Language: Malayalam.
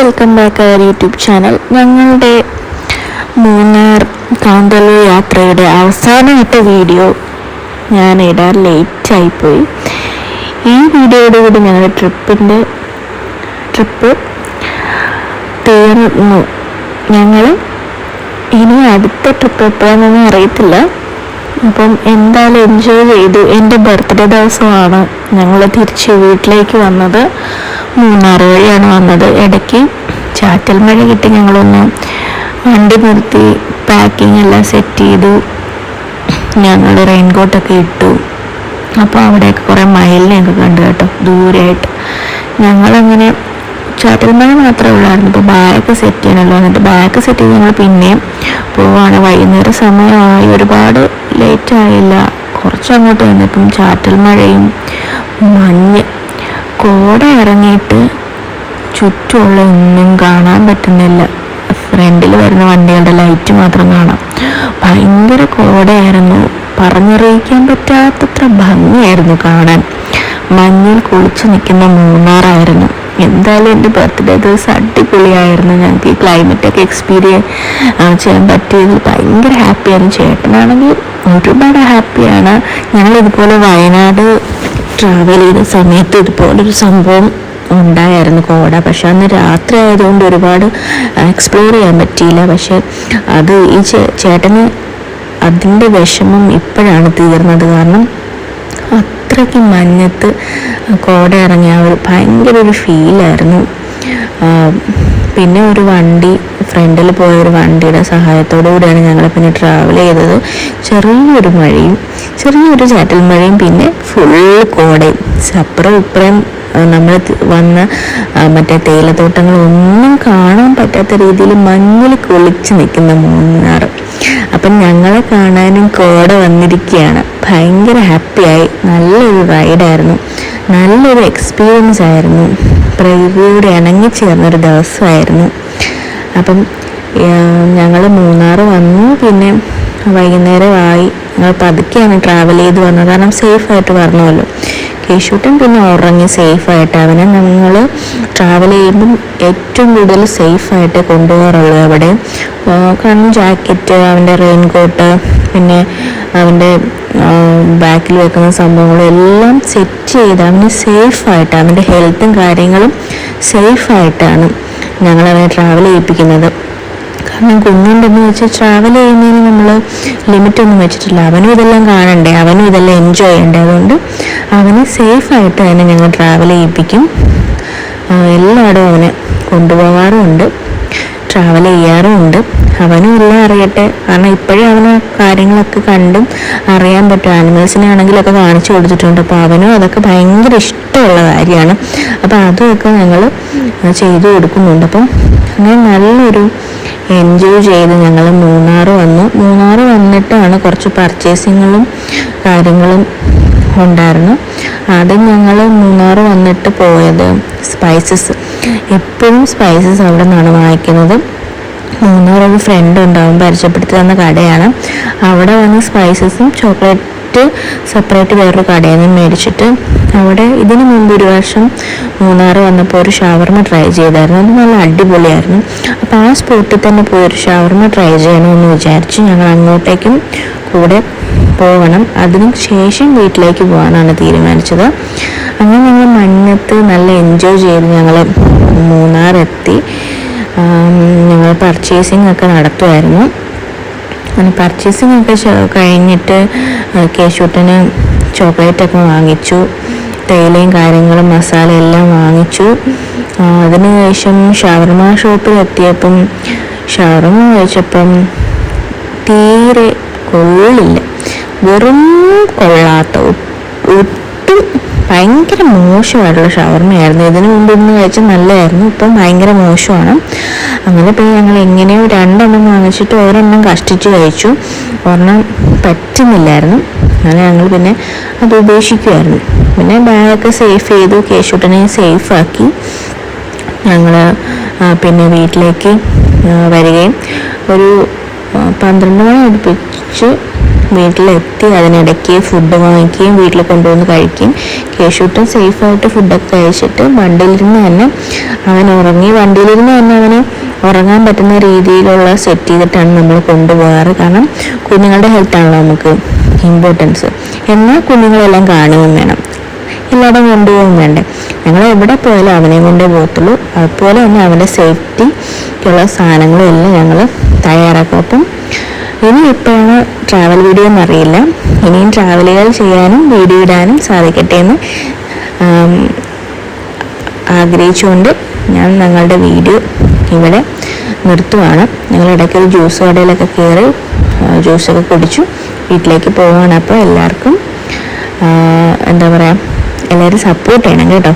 Welcome back our YouTube channel ഞങ്ങളുടെ മൂന്നാർ കാന്തല്ലൂർ യാത്രയുടെ അവസാനമായിട്ട് വീഡിയോ ഞാൻ ഇടാൻ ലേറ്റ് ആയിപ്പോയി. ഈ വീഡിയോയോട് കൂടി ഞങ്ങളുടെ ട്രിപ്പിന്റെ ട്രിപ്പ് തീർന്നു. ഞങ്ങൾ ഇനി അടുത്ത ട്രിപ്പ് എപ്പോഴാണെന്നൊന്നും അറിയത്തില്ല. അപ്പം എന്തായാലും എൻജോയ് ചെയ്തു. എന്റെ ബർത്ത്ഡേ ദിവസമാണ് ഞങ്ങൾ തിരിച്ച് വീട്ടിലേക്ക് വന്നത്. മൂന്നാർ വഴിയാണ് വന്നത്. ഇടയ്ക്ക് ചാറ്റൽ മഴ കിട്ടി ഞങ്ങളൊന്ന് വണ്ടി നിർത്തി പാക്കിംഗ് എല്ലാം സെറ്റ് ചെയ്തു. ഞങ്ങൾ റെയിൻകോട്ടൊക്കെ ഇട്ടു. അപ്പോൾ അവിടെയൊക്കെ കുറേ മയിലിനെയൊക്കെ കണ്ടു കേട്ടോ ദൂരെയായിട്ട്. ഞങ്ങളങ്ങനെ ചാറ്റൽ മഴ മാത്രമേ ഉള്ളായിരുന്നു. ഇപ്പോൾ ബാഗൊക്കെ സെറ്റ് ചെയ്യണമല്ലോ എന്നിട്ട് ബാഗ് സെറ്റ് ചെയ്ത് ഞങ്ങൾ പിന്നെയും പോവാണ്. വൈകുന്നേരം സമയമായി ഒരുപാട് ലേറ്റ് ആയില്ല. കുറച്ച് അങ്ങോട്ട് വന്നപ്പം ചാറ്റൽ മഴയും മഞ്ഞ് കോട ഇറങ്ങിയിട്ട് ചുറ്റുമുള്ള ഒന്നും കാണാൻ പറ്റുന്നില്ല. ഫ്രണ്ടിൽ വരുന്ന വണ്ടികളുടെ ലൈറ്റ് മാത്രം കാണാം. ഭയങ്കര കോടയായിരുന്നു. പറഞ്ഞറിയിക്കാൻ പറ്റാത്തത്ര ഭംഗിയായിരുന്നു കാണാൻ. മഞ്ഞിൽ കുളിച്ചു നിൽക്കുന്ന മൂന്നാറായിരുന്നു. എന്തായാലും എന്റെ ബർത്ത്ഡേ ദിവസം അടിപൊളിയായിരുന്നു. ഞങ്ങൾക്ക് ഈ ക്ലൈമറ്റൊക്കെ എക്സ്പീരിയൻസ് ചെയ്യാൻ പറ്റിയത്. ഭയങ്കര ഹാപ്പിയായിരുന്നു ചേട്ടനാണെങ്കിൽ ഒരുപാട് ഹാപ്പിയാണ് ഞങ്ങൾ ഇതുപോലെ വയനാട് ട്രാവൽ ചെയ്ത സമയത്ത് ഇതുപോലൊരു സംഭവം ഉണ്ടായിരുന്നു കോട. പക്ഷെ അന്ന് രാത്രി ആയതുകൊണ്ട് ഒരുപാട് എക്സ്പ്ലോർ ചെയ്യാൻ പറ്റിയില്ല. പക്ഷെ അത് ഈ ചേട്ടന് അതിന്റെ വിഷമം ഇപ്പോഴാണ് തീർന്നത്. കാരണം അത്രയ്ക്ക് മഞ്ഞത്ത് കോട ഇറങ്ങിയ ഒരു ഭയങ്കര ഒരു ഫീലായിരുന്നു പിന്നെ ഒരു വണ്ടി ഫ്രണ്ടിൽ പോയ ഒരു വണ്ടിയുടെ സഹായത്തോടു കൂടിയാണ് ഞങ്ങൾ പിന്നെ ട്രാവൽ ചെയ്തത്. ചെറിയൊരു മഴയും ചെറിയൊരു ചാറ്റൽ മഴയും പിന്നെ ഫുൾ കോടയും. അപ്പുറം ഇപ്പുറം നമ്മൾ വന്ന മറ്റേ തേയിലത്തോട്ടങ്ങളൊന്നും കാണാൻ പറ്റാത്ത രീതിയിൽ മഞ്ഞിൽ കുളിച്ച് നിൽക്കുന്ന മൂന്നാർ അപ്പം ഞങ്ങളെ കാണാനും കോട വന്നിരിക്കുകയാണ്. ഭയങ്കര ഹാപ്പിയായി. നല്ലൊരു റൈഡായിരുന്നു നല്ലൊരു എക്സ്പീരിയൻസ് ആയിരുന്നു. പ്രകൃതിയോട് ഇണങ്ങിച്ചേർന്നൊരു ദിവസമായിരുന്നു. അപ്പം ഞങ്ങൾ മൂന്നാർ വന്നു. പിന്നെ വൈകുന്നേരമായി ഞങ്ങൾ പതുക്കെയാണ് ട്രാവൽ ചെയ്ത് വന്നത്. കാരണം സേഫായിട്ട് വരണമല്ലോ. കേശൂട്ടൻ പിന്നെ ഉറങ്ങി സേഫായിട്ട് അവനെ ഞങ്ങൾ ട്രാവൽ ചെയ്യുമ്പം ഏറ്റവും കൂടുതൽ സേഫായിട്ട് കൊണ്ടുപോകാറുള്ളൂ അവിടെ. കാരണം ജാക്കറ്റ് അവന്റെ റെയിൻകോട്ട് പിന്നെ അവന്റെ ബാക്കിൽ വെക്കുന്ന സംഭവങ്ങളും എല്ലാം സെറ്റ് ചെയ്ത് അവന് സേഫായിട്ട് അവന്റെ ഹെൽത്തും കാര്യങ്ങളും സേഫായിട്ടാണ് ഞങ്ങൾ അവനെ ട്രാവൽ ചെയ്യിപ്പിക്കുന്നത്. കാരണം കുഞ്ഞുണ്ടെന്ന് വെച്ചാൽ ട്രാവൽ ചെയ്യുന്നതിന് നമ്മൾ ലിമിറ്റ് ഒന്നും വെച്ചിട്ടില്ല. അവനും ഇതെല്ലാം കാണണ്ടേ? അവനും ഇതെല്ലാം എൻജോയ് ചെയ്യണ്ടേ? അതുകൊണ്ട് അവനെ സേഫായിട്ട് തന്നെ ഞങ്ങൾ ട്രാവൽ ചെയ്യിപ്പിക്കും. എല്ലായിടും അവനെ കൊണ്ടുപോകാറുമുണ്ട് ട്രാവൽ ചെയ്യാറുമുണ്ട് അവനും എല്ലാം അറിയട്ടെ. കാരണം ഇപ്പോഴും അവന് കാര്യങ്ങളൊക്കെ കണ്ടും അറിയാൻ പറ്റും. ആനിമൽസിനെ ആണെങ്കിലൊക്കെ കാണിച്ചു കൊടുത്തിട്ടുണ്ട്. അപ്പോൾ അവനും അതൊക്കെ ഭയങ്കര ഇഷ്ടമുള്ള കാര്യമാണ്. അപ്പോൾ അതൊക്കെ ഞങ്ങൾ ചെയ്തു കൊടുക്കുന്നുണ്ട്. അപ്പം അങ്ങനെ നല്ലൊരു എൻജോയ് ചെയ്ത് ഞങ്ങൾ മൂന്നാർ വന്നു. മൂന്നാർ വന്നിട്ടാണ് കുറച്ച് പർച്ചേസിങ്ങുകളും കാര്യങ്ങളും ഉണ്ടായിരുന്നു ആദ്യം ഞങ്ങൾ മൂന്നാർ വന്നിട്ട് പോയത് സ്പൈസസ്. എപ്പോഴും സ്പൈസസ് അവിടെ നിന്നാണ് വാങ്ങിക്കുന്നത്. മൂന്നാർ ഒരു ഫ്രണ്ട് ഉണ്ടാവും പരിചയപ്പെടുത്തി തന്ന കടയാണ്. അവിടെ വന്ന് സ്പൈസസും ചോക്ലേറ്റ് സെപ്പറേറ്റ് വേറൊരു കടയിൽ നിന്ന് മേടിച്ചിട്ട് അവിടെ ഇതിനു മുമ്പ് ഒരു വർഷം മൂന്നാർ വന്നപ്പോൾ ഒരു ഷവർമ ട്രൈ ചെയ്തായിരുന്നു. അത് നല്ല അടിപൊളിയായിരുന്നു. അപ്പോൾ ആ സ്പോട്ടിൽ തന്നെ പോയി ഒരു ഷവർമ ട്രൈ ചെയ്യണമെന്ന് വിചാരിച്ച് ഞങ്ങൾ അങ്ങോട്ടേക്കും കൂടെ പോകണം. അതിനു ശേഷം വീട്ടിലേക്ക് പോകാനാണ് തീരുമാനിച്ചത്. അങ്ങനെ ഞങ്ങൾ മഞ്ഞത്ത് നല്ല എൻജോയ് ചെയ്ത് ഞങ്ങൾ മൂന്നാറെത്തി ഞങ്ങൾ പർച്ചേസിംഗ് ഒക്കെ നടത്തുമായിരുന്നു. അങ്ങനെ പർച്ചേസിംഗ് ഒക്കെ കഴിഞ്ഞിട്ട് കേശൂട്ടന് ചോക്ലേറ്റ് ഒക്കെ വാങ്ങിച്ചു. തേയിലയും കാര്യങ്ങളും മസാല എല്ലാം വാങ്ങിച്ചു. അതിനുശേഷം ഷവർമ ഷോപ്പിൽ എത്തിയപ്പം ഷവർമ കഴിച്ചപ്പം തീരെ കൊള്ളില്ല. വെറും കൊള്ളാത്ത ഒട്ടും ഭയങ്കര മോശമായിട്ടുള്ള ഷവർമയായിരുന്നു. ഇതിനു മുമ്പ് ഇന്ന് കഴിച്ചാൽ നല്ലതായിരുന്നു. ഇപ്പം ഭയങ്കര മോശമാണ്. അങ്ങനെ പോയി ഞങ്ങൾ എങ്ങനെയോ രണ്ടെണ്ണം വാങ്ങിച്ചിട്ട് ഒരെണ്ണം കഷ്ടിച്ച് കഴിച്ചു. ഒരെണ്ണം പറ്റുന്നില്ലായിരുന്നു. അങ്ങനെ ഞങ്ങൾ പിന്നെ അത് ഉപേക്ഷിക്കുമായിരുന്നു പിന്നെ ബാഗൊക്കെ സേഫ് ചെയ്തു. കേശുട്ടനെ സേഫാക്കി. ഞങ്ങൾ പിന്നെ വീട്ടിലേക്ക് വരികയും ഒരു പന്ത്രണ്ട് മണി അടുപ്പിച്ച് വീട്ടിലെത്തി അതിനിടയ്ക്ക് ഫുഡ് വാങ്ങിക്കുകയും വീട്ടിൽ കൊണ്ടുവന്ന് കഴിക്കുകയും. കേശുട്ടൻ സേഫായിട്ട് ഫുഡൊക്കെ കഴിച്ചിട്ട് വണ്ടിയിലിരുന്ന് തന്നെ അവൻ ഉറങ്ങി. വണ്ടിയിലിരുന്ന് തന്നെ അവന് ഉറങ്ങാൻ പറ്റുന്ന രീതിയിലുള്ള സെറ്റ് ചെയ്തിട്ടാണ് നമ്മൾ കൊണ്ടുപോകാറ്. കാരണം കുഞ്ഞുങ്ങളുടെ ഹെൽത്താണല്ലോ നമുക്ക് ഇമ്പോർട്ടൻസ് എന്നാൽ കുഞ്ഞുങ്ങളെല്ലാം കാണുകയും വേണം. എല്ലാവരും കൊണ്ടുപോകും വേണ്ടേ. ഞങ്ങൾ എവിടെ പോയാലും അവനെ കൊണ്ടേ പോകത്തുള്ളൂ. അതുപോലെ തന്നെ അവന്റെ സേഫ്റ്റിക്കുള്ള സാധനങ്ങളും എല്ലാം ഞങ്ങൾ തയ്യാറാക്കും. അപ്പം ഇനി എപ്പോഴാണ് ട്രാവൽ വീഡിയോ എന്നറിയില്ല ഇനിയും ട്രാവലുകൾ ചെയ്യാനും വീഡിയോ ഇടാനും സാധിക്കട്ടെ എന്ന് ആഗ്രഹിച്ചുകൊണ്ട് ഞാൻ ഞങ്ങളുടെ വീഡിയോ ഇവിടെ നിർത്തുവാണ്. ഞങ്ങൾ ഇടയ്ക്ക് ഒരു ജ്യൂസ് കടയിലൊക്കെ കയറി ജ്യൂസൊക്കെ കുടിച്ചു. വീട്ടിലേക്ക് പോവുകയാണ് അപ്പോൾ എല്ലാവർക്കും എന്താ പറയുക എല്ലാവരും സപ്പോർട്ട് ചെയ്യണം കേട്ടോ.